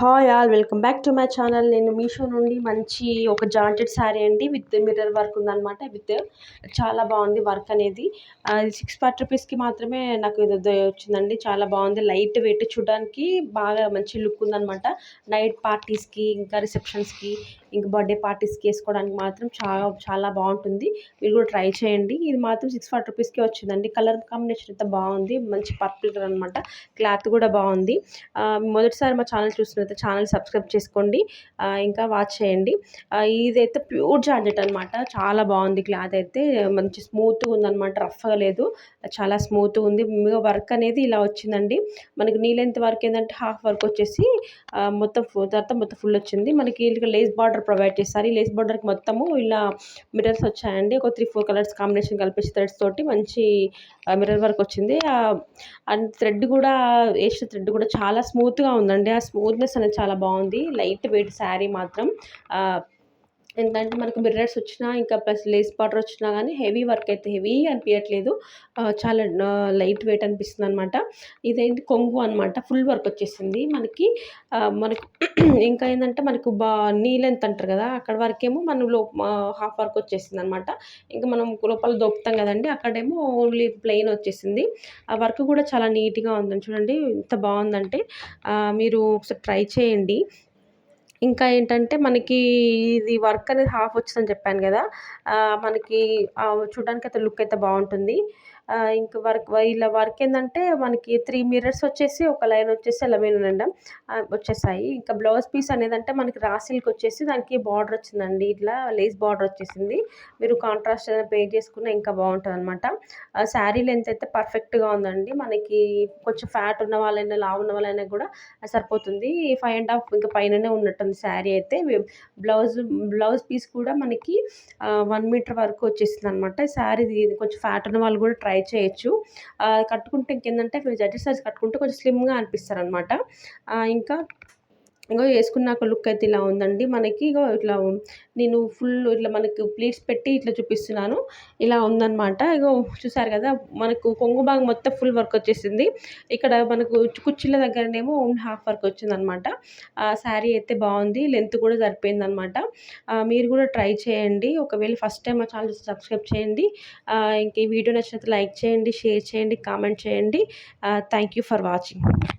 Hi all welcome back to my channel నేను మీషో నుండి మంచి ఒక జాయింటెడ్ శారీ అండి విత్ మిర్రర్ వర్క్ ఉందనమాట విత్ చాలా బాగుంది వర్క్ అనేది. సిక్స్ ఫార్టీ రూపీస్కి మాత్రమే నాకు ఇది వచ్చిందండి చాలా బాగుంది. లైట్ వెయిట్ చూడడానికి బాగా మంచి లుక్ ఉందనమాట నైట్ పార్టీస్కి ఇంకా రిసెప్షన్స్కి ఇంకా బర్త్డే పార్టీస్కి వేసుకోవడానికి మాత్రం చాలా చాలా బాగుంటుంది. మీరు కూడా ట్రై చేయండి. ఇది మాత్రం సిక్స్ ఫార్టీ రూపీస్కి వచ్చిందండి. కలర్ కాంబినేషన్ అయితే బాగుంది మంచి పర్పుల్ కలర్ అనమాట క్లాత్ కూడా బాగుంది. మొదటిసారి మా ఛానల్ తర్వాత ఛానల్ సబ్స్క్రైబ్ చేసుకోండి. ఇంకా వాచ్ చేయండి. ఇదైతే ప్యూర్ జార్జెట్ అనమాట చాలా బాగుంది క్లాత్ అయితే. మంచి స్మూత్గా ఉందన్నమాట. రఫ్గా లేదు. చాలా స్మూత్గా ఉంది. వర్క్ అనేది ఇలా వచ్చిందండి. మనకి నీళ్ళెంత వర్క్ ఏంటంటే హాఫ్ వర్క్ వచ్చేసి మొత్తం తర్వాత మొత్తం ఫుల్ వచ్చింది. మనకి లేస్ బార్డర్ ప్రొవైడ్ చేస్తారు ఈ లేస్ బార్డర్కి మొత్తము ఇలా మిర్రర్స్ వచ్చాయండి. ఒక త్రీ ఫోర్ కలర్స్ కాంబినేషన్ కలిపేసి థ్రెడ్స్ తోటి మంచి మిర్రర్ వర్క్ వచ్చింది. అండ్ థ్రెడ్ కూడా వేసిన థ్రెడ్ కూడా చాలా స్మూత్గా ఉందండి. ఆ స్మూత్నెస్ అనేది చాలా బాగుంది. లైట్ వెయిట్ శారీ మాత్రం. ఎంతంటే మనకు మిర్రర్స్ వచ్చినా ఇంకా ప్లస్ లేస్ బార్డర్ వచ్చినా కానీ హెవీ వర్క్ అయితే హెవీ అనిపించట్లేదు చాలా లైట్ వెయిట్ అనిపిస్తుంది అనమాట ఇదేంటి కొంగు అనమాట ఫుల్ వర్క్ వచ్చేసింది మనకి. మనకు ఇంకా ఏంటంటే మనకు బా నీలెంత్ అంటారు కదా అక్కడ వరకేమో మనం లో హాఫ్ వర్క్ వచ్చేసింది అనమాట ఇంకా మనం లోపల దొప్పుతాం కదండి అక్కడేమో ఓన్లీ ప్లెయిన్ వచ్చేసింది. ఆ వర్క్ కూడా చాలా నీట్గా ఉందని చూడండి ఎంత బాగుందంటే మీరు ఒకసారి ట్రై చేయండి. ఇంకా ఏంటంటే మనకి ఇది వర్క్ అనేది హాఫ్ వచ్చిందని చెప్పాను కదా. మనకి చూడడానికి అయితే లుక్ అయితే బాగుంటుంది. ఇంకా వర్క్ ఇలా వర్క్ ఏంటంటే మనకి త్రీ మిర్రర్స్ వచ్చేసి ఒక లైన్ వచ్చేసి అలా ఉండడం వచ్చేసాయి. ఇంకా బ్లౌజ్ పీస్ అనేది అంటే మనకి రాసిల్కి వచ్చేసి దానికి బార్డర్ వచ్చిందండి. ఇట్లా లేస్ బార్డర్ వచ్చేసింది. మీరు కాంట్రాస్ట్ ఏదైనా పే చేసుకున్నా ఇంకా బాగుంటుంది అనమాట శారీ లెంత్ అయితే పర్ఫెక్ట్గా ఉందండి. మనకి కొంచెం ఫ్యాట్ ఉన్న వాళ్ళైనా లావు ఉన్న వాళ్ళైనా కూడా సరిపోతుంది. ఫైవ్ అండ్ హాఫ్ ఇంకా పైననే ఉన్నట్టు ఉన్నట్టుంది శారీ అయితే బ్లౌజ్ బ్లౌజ్ పీస్ కూడా మనకి వన్ మీటర్ వరకు వచ్చేసింది అనమాట శారీ కొంచెం ఫ్యాట్ ఉన్న వాళ్ళు కూడా ట్రై చేయొచ్చు. కట్టుకుంటే ఇంకేంటంటే జడ్జెస్ సైజ్ కట్టుకుంటే కొంచెం స్లిమ్గా అనిపిస్తారు అనమాట ఇంకా ఇంకో వేసుకున్నాక లుక్ అయితే ఇలా ఉందండి. మనకి ఇగో ఇట్లా నేను ఫుల్ ఇట్లా మనకు ప్లీట్స్ పెట్టి ఇట్లా చూపిస్తున్నాను. ఇలా ఉందనమాట ఇగో చూసారు కదా మనకు కొంగు భాగం మొత్తం ఫుల్ వర్క్ వచ్చేసింది. ఇక్కడ మనకు కుర్చీల దగ్గరనేమో హాఫ్ వర్క్ వచ్చిందనమాట ఆ శారీ అయితే బాగుంది. లెంత్ కూడా సరిపోయింది అనమాట మీరు కూడా ట్రై చేయండి. ఒకవేళ ఫస్ట్ టైం మా ఛానల్ సబ్స్క్రైబ్ చేయండి. ఇంక ఈ వీడియో నచ్చినట్టు లైక్ చేయండి షేర్ చేయండి కామెంట్ చేయండి. Thank you for watching